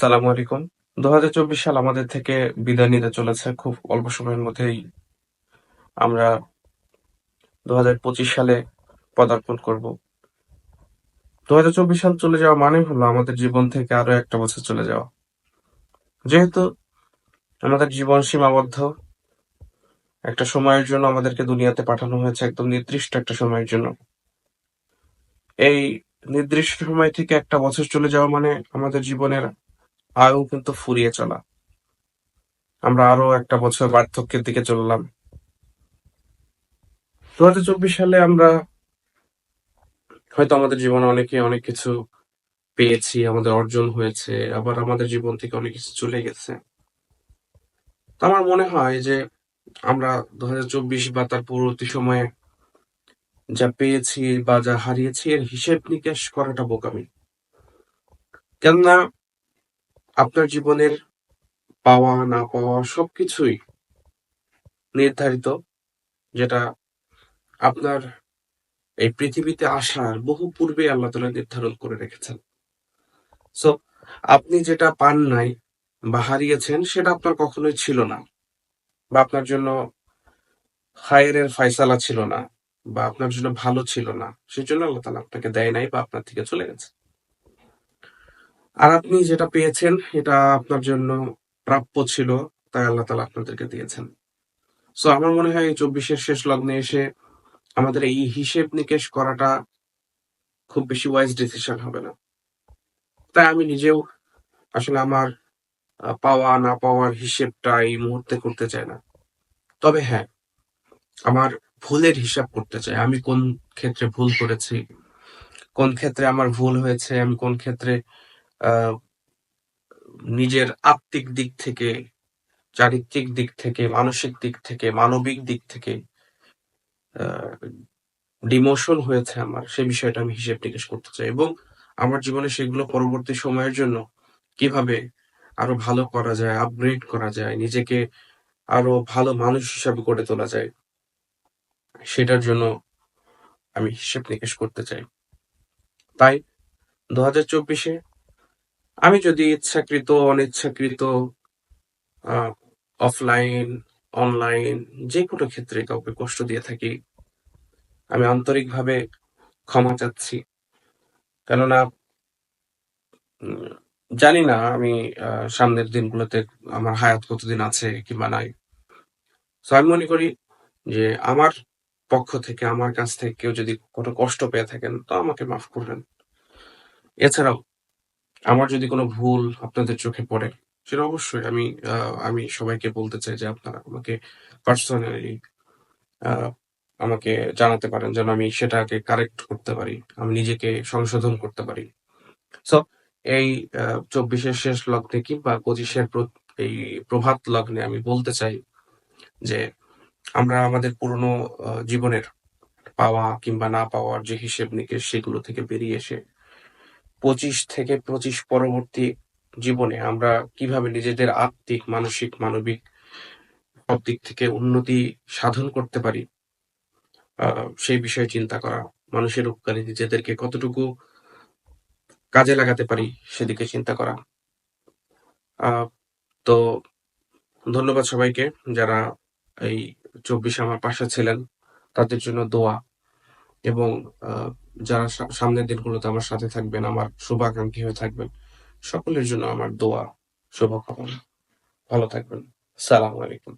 সালামু আলাইকুম। দু হাজার চব্বিশ সাল আমাদের থেকে বিদায় নিতে চলেছে খুব অল্প সময়ের মধ্যেই। আমরা দু হাজার পঁচিশ সালে পদার্পণ করব। দু হাজার চব্বিশ সাল চলে যাওয়া মানে হলো আমাদের জীবন থেকে আরও একটা বছর চলে যাওয়া। যেহেতু আমাদের জীবন সীমাবদ্ধ, একটা সময়ের জন্য আমাদেরকে দুনিয়াতে পাঠানো হয়েছে একদম নির্দিষ্ট একটা সময়ের জন্য। এই নির্দিষ্ট সময় থেকে একটা বছর চলে যাওয়া মানে আমাদের জীবনের আয়ু কিন্তু ফুরিয়ে চলা। আমরা আরও একটা বছর বার্ধক্যের দিকে চললাম। দু হাজার চব্বিশ সালে আমরা হয়তো আমাদের জীবনে অনেকে অনেক কিছু পেয়েছি, আমাদের অর্জন হয়েছে, আবার আমাদের জীবন থেকে অনেক কিছু চলে গেছে। আমার মনে হয় যে আমরা দু হাজার চব্বিশ বা তার পরবর্তী সময়ে যা পেয়েছি বা যা হারিয়েছি এর হিসেব নিকেশ করাটা বোকামি। কেননা আপনার জীবনের পাওয়া, না পাওয়া সবকিছুই নির্ধারিত, যেটা আপনার এই পৃথিবীতে আসার বহু পূর্বে আল্লাহ তালা নির্ধারণ করে রেখেছেন। সো আপনি যেটা পান নাই বা হারিয়েছেন, সেটা আপনার কখনোই ছিল না বা আপনার জন্য হায়ের ফায়সালা ছিল না বা আপনার জন্য ভালো ছিল না সেই জন্য আল্লাহ তালা আপনাকে দেয় নাই বা আপনার থেকে চলে গেছে। আর আপনি যেটা পেয়েছেন, এটা আপনার জন্য প্রাপ্য ছিল, তাই আল্লাহ তালা আপনাদেরকে দিয়েছেন। সো আমার মনে হয় এই চব্বিশের শেষ লগ্নে এসে আমাদের এই হিসেব নিকেশ করাটা খুব বেশি ওয়াইজ ডিসিশন হবে না। তাই আমি নিজেও আসলে আমার পাওয়া, না পাওয়ার হিসেবটা এই মুহূর্তে করতে চাই না। তবে হ্যাঁ আমার ভুলের হিসাব করতে চাই। আমি কোন ক্ষেত্রে ভুল করেছি, কোন ক্ষেত্রে আমার ভুল হয়েছে, আমি কোন ক্ষেত্রে নিজের আত্মিক দিক থেকে, চারিত্রিক দিক থেকে, মানসিক দিক থেকে, মানবিক দিক থেকে ডিমোশন হয়েছে আমার। সেই বিষয়টা আমি হিসেব নিকেশ করতে চাই। এবং আমার জীবনে সেগুলো পরবর্তী সময়ের জন্য কীভাবে আরও ভালো করা যায় আপগ্রেড করা যায়, নিজেকে আরও ভালো মানুষ হিসাবে গড়ে তোলা যায়, সেটার জন্য আমি হিসেব নিকেশ করতে চাই। তাই দু হাজার চব্বিশে আমি যদি ইচ্ছাকৃত, অনিচ্ছাকৃত অফলাইন অনলাইন যে কোনো ক্ষেত্রে কাউকে কষ্ট দিয়ে থাকি, আমি আন্তরিকভাবে ক্ষমা চাচ্ছি। কেননা জানি না আমি সামনের দিনগুলোতে আমার হায়াত কতদিন আছে কিংবা নাই। তো আমি মনে করি যে আমার পক্ষ থেকে, আমার কাছ থেকে কেউ যদি কোনো কষ্ট পেয়ে থাকেন, তো আমাকে মাফ করবেন। এছাড়াও আমার যদি কোনো ভুল আপনাদের চোখে পড়ে, সেটা অবশ্যই আমি আমি সবাইকে বলতে চাই যে আপনারা আমাকে পার্সোনালি আমাকে জানাতে পারেন যেন আমি সেটাকে কারেক্ট করতে পারি, আমি নিজেকে সংশোধন করতে পারি। সো এই চব্বিশের শেষ লগ্নে কিংবা পঁচিশের এই প্রভাত লগ্নে আমি বলতে চাই যে আমরা আমাদের পুরনো জীবনের পাওয়া কিংবা না পাওয়ার যে হিসেব নিকেশ সেগুলো থেকে বেরিয়ে এসে পঁচিশ থেকে পঁচিশ পরবর্তী জীবনে আমরা কীভাবে নিজেদের আত্মিক, মানসিক, মানবিক সব দিক থেকে উন্নতি সাধন করতে পারি সেই বিষয়ে চিন্তা করা, মানুষের উপকারে নিজেদেরকে কতটুকু কাজে লাগাতে পারি সেদিকে চিন্তা করা। তো ধন্যবাদ সবাইকে যারা এই চব্বিশে আমার পাশে ছিলেন, তাদের জন্য দোয়া এবং যারা সামনের দিনগুলোতে আমার সাথে থাকবেন, আমার শুভাকাঙ্ক্ষী হয়ে থাকবেন, সকলের জন্য আমার দোয়া, শুভকামনা। ভালো থাকবেন। সালাম আলাইকুম।